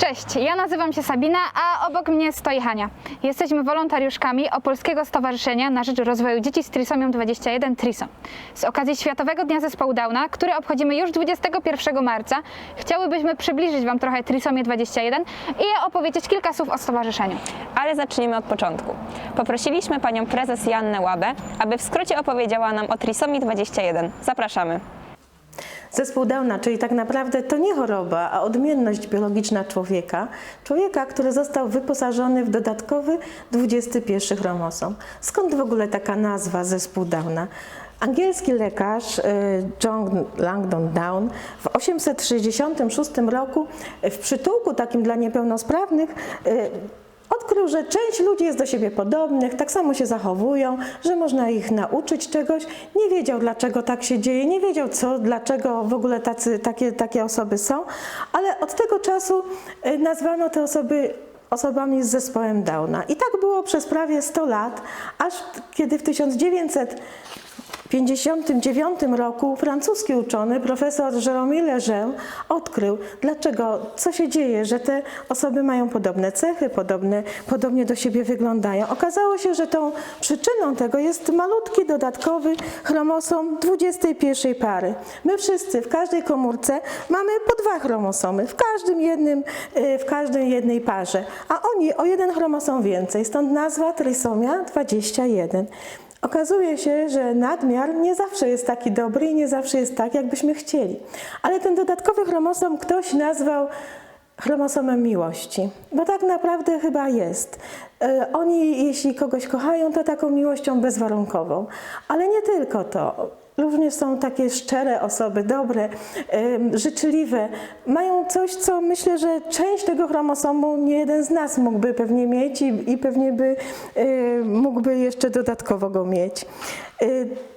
Cześć, ja nazywam się Sabina, a obok mnie stoi Hania. Jesteśmy wolontariuszkami Opolskiego Stowarzyszenia na Rzecz Rozwoju Dzieci z Trisomią 21 TRISO. Z okazji Światowego Dnia Zespołu Downa, który obchodzimy już 21 marca, chciałybyśmy przybliżyć Wam trochę Trisomię 21 i opowiedzieć kilka słów o stowarzyszeniu. Ale zacznijmy od początku. Poprosiliśmy panią prezes Jannę Łabę, aby w skrócie opowiedziała nam o trisomii 21. Zapraszamy. Zespół Downa, czyli tak naprawdę to nie choroba, a odmienność biologiczna człowieka. Człowieka, który został wyposażony w dodatkowy 21 chromosom. Skąd w ogóle taka nazwa zespół Downa? Angielski lekarz e, John Langdon Down w 866 roku w przytułku takim dla niepełnosprawnych e, Odkrył, że część ludzi jest do siebie podobnych, tak samo się zachowują, że można ich nauczyć czegoś. Nie wiedział, dlaczego tak się dzieje, nie wiedział, co, dlaczego w ogóle tacy, takie, takie osoby są, ale od tego czasu y, nazwano te osoby osobami z zespołem Downa. I tak było przez prawie 100 lat, aż kiedy w 1900 w 1959 roku francuski uczony, profesor Jérôme Lejeune, odkrył, dlaczego, co się dzieje, że te osoby mają podobne cechy, podobne, podobnie do siebie wyglądają. Okazało się, że tą przyczyną tego jest malutki dodatkowy chromosom 21 pary. My wszyscy w każdej komórce mamy po dwa chromosomy, w każdym jednym, y, w każdej jednej parze, a oni o jeden chromosom więcej, stąd nazwa trysomia 21. Okazuje się, że nadmiar nie zawsze jest taki dobry i nie zawsze jest tak, jakbyśmy chcieli. Ale ten dodatkowy chromosom ktoś nazwał chromosomem miłości, bo tak naprawdę chyba jest. E, Oni, jeśli kogoś kochają, to taką miłością bezwarunkową. Ale nie tylko to. Również są takie szczere osoby, dobre, życzliwe. Mają coś, co myślę, że część tego chromosomu nie jeden z nas mógłby pewnie mieć i, i pewnie by mógłby jeszcze dodatkowo go mieć. E,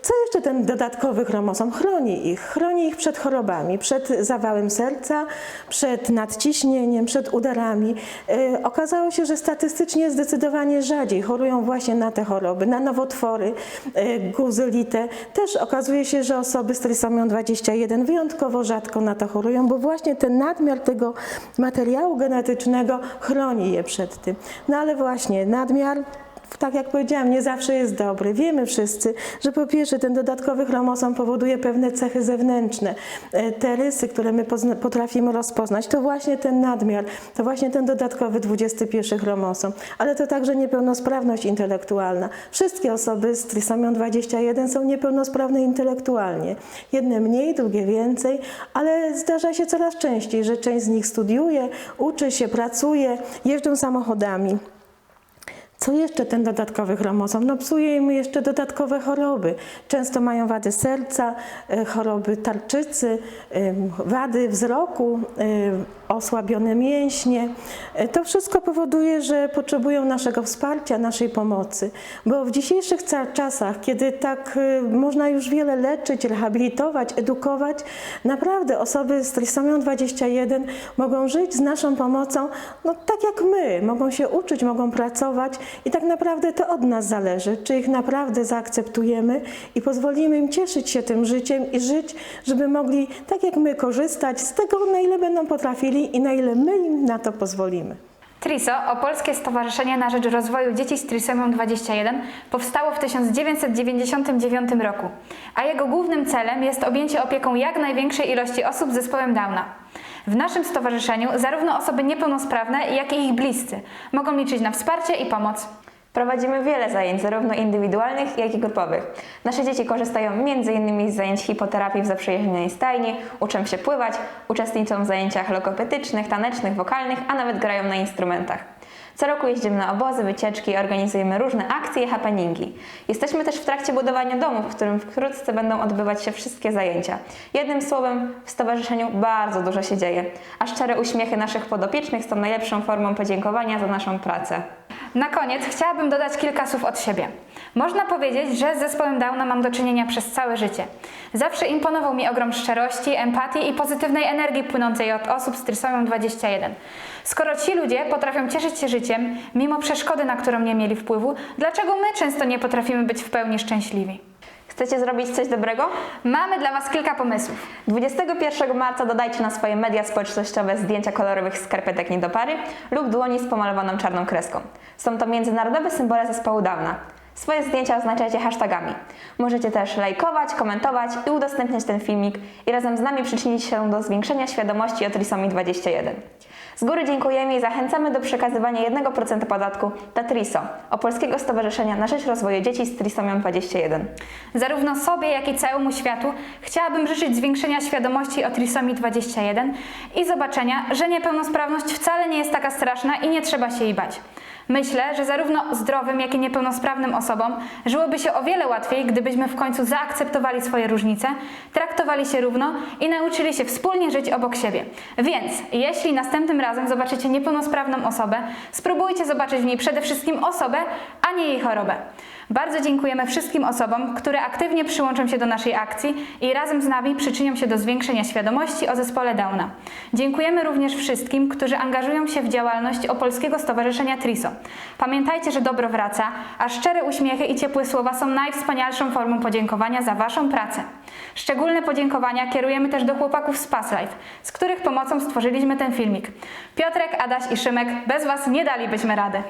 Co jeszcze ten dodatkowy chromosom? Chroni ich. Chroni ich przed chorobami, przed zawałem serca, przed nadciśnieniem, przed udarami. E, Okazało się, że statystycznie zdecydowanie rzadziej chorują właśnie na te choroby, na nowotwory, e, guzylitę. Też okazuje się, że osoby z trisomią 21 wyjątkowo rzadko na to chorują, bo właśnie ten nadmiar tego materiału genetycznego chroni je przed tym. No ale właśnie nadmiar tak jak powiedziałam, nie zawsze jest dobry. Wiemy wszyscy, że po pierwsze ten dodatkowy chromosom powoduje pewne cechy zewnętrzne. E, Te rysy, które my potrafimy rozpoznać, to właśnie ten nadmiar, to właśnie ten dodatkowy 21 chromosom, ale to także niepełnosprawność intelektualna. Wszystkie osoby z trisomią 21 są niepełnosprawne intelektualnie. Jedne mniej, drugie więcej, ale zdarza się coraz częściej, że część z nich studiuje, uczy się, pracuje, jeżdżą samochodami. Co jeszcze ten dodatkowy chromosom? No psuje im jeszcze dodatkowe choroby. Często mają wady serca, e, choroby tarczycy, wady wzroku, em, osłabione mięśnie. E, To wszystko powoduje, że potrzebują naszego wsparcia, naszej pomocy. Bo w dzisiejszych czasach, kiedy tak e, można już wiele leczyć, rehabilitować, edukować, naprawdę osoby z trisomią 21 mogą żyć z naszą pomocą, no tak jak my, mogą się uczyć, mogą pracować i tak naprawdę to od nas zależy, czy ich naprawdę zaakceptujemy i pozwolimy im cieszyć się tym życiem i żyć, żeby mogli tak jak my korzystać z tego, na ile będą potrafili i na ile my im na to pozwolimy. TRISO, Opolskie Stowarzyszenie na Rzecz Rozwoju Dzieci z Trisomią 21, powstało w 1999 roku, a jego głównym celem jest objęcie opieką jak największej ilości osób z zespołem Downa. W naszym stowarzyszeniu zarówno osoby niepełnosprawne, jak i ich bliscy mogą liczyć na wsparcie i pomoc. Prowadzimy wiele zajęć, zarówno indywidualnych, jak i grupowych. Nasze dzieci korzystają m.in. z zajęć hipoterapii w zaprzyjaźnionej stajni, uczą się pływać, uczestniczą w zajęciach logopedycznych, tanecznych, wokalnych, a nawet grają na instrumentach. Co roku jeździmy na obozy, wycieczki, organizujemy różne akcje i happeningi. Jesteśmy też w trakcie budowania domu, w którym wkrótce będą odbywać się wszystkie zajęcia. Jednym słowem, w stowarzyszeniu bardzo dużo się dzieje, a szczere uśmiechy naszych podopiecznych są najlepszą formą podziękowania za naszą pracę. Na koniec chciałabym dodać kilka słów od siebie. Można powiedzieć, że z zespołem Downa mam do czynienia przez całe życie. Zawsze imponował mi ogrom szczerości, empatii i pozytywnej energii płynącej od osób z trisomią 21. Skoro ci ludzie potrafią cieszyć się życiem, mimo przeszkody, na którą nie mieli wpływu, dlaczego my często nie potrafimy być w pełni szczęśliwi? Chcecie zrobić coś dobrego? Mamy dla Was kilka pomysłów. 21 marca dodajcie na swoje media społecznościowe zdjęcia kolorowych skarpetek nie do pary lub dłoni z pomalowaną czarną kreską. Są to międzynarodowe symbole zespołu Downa. Swoje zdjęcia oznaczajcie hashtagami. Możecie też lajkować, komentować i udostępniać ten filmik i razem z nami przyczynić się do zwiększenia świadomości o trisomii 21. Z góry dziękujemy i zachęcamy do przekazywania 1% podatku dla TRISO, Opolskiego Stowarzyszenia na Rzecz Rozwoju Dzieci z Trisomią 21. Zarówno sobie, jak i całemu światu chciałabym życzyć zwiększenia świadomości o trisomii 21 i zobaczenia, że niepełnosprawność wcale nie jest taka straszna i nie trzeba się jej bać. Myślę, że zarówno zdrowym, jak i niepełnosprawnym osobom żyłoby się o wiele łatwiej, gdybyśmy w końcu zaakceptowali swoje różnice, traktowali się równo i nauczyli się wspólnie żyć obok siebie. Więc jeśli następnym razem zobaczycie niepełnosprawną osobę, spróbujcie zobaczyć w niej przede wszystkim osobę, a nie jej chorobę. Bardzo dziękujemy wszystkim osobom, które aktywnie przyłączą się do naszej akcji i razem z nami przyczynią się do zwiększenia świadomości o zespole Downa. Dziękujemy również wszystkim, którzy angażują się w działalność Opolskiego Stowarzyszenia TRISO. Pamiętajcie, że dobro wraca, a szczere uśmiechy i ciepłe słowa są najwspanialszą formą podziękowania za Waszą pracę. Szczególne podziękowania kierujemy też do chłopaków z Pass Life, z których pomocą stworzyliśmy ten filmik. Piotrek, Adaś i Szymek, bez Was nie dalibyśmy rady.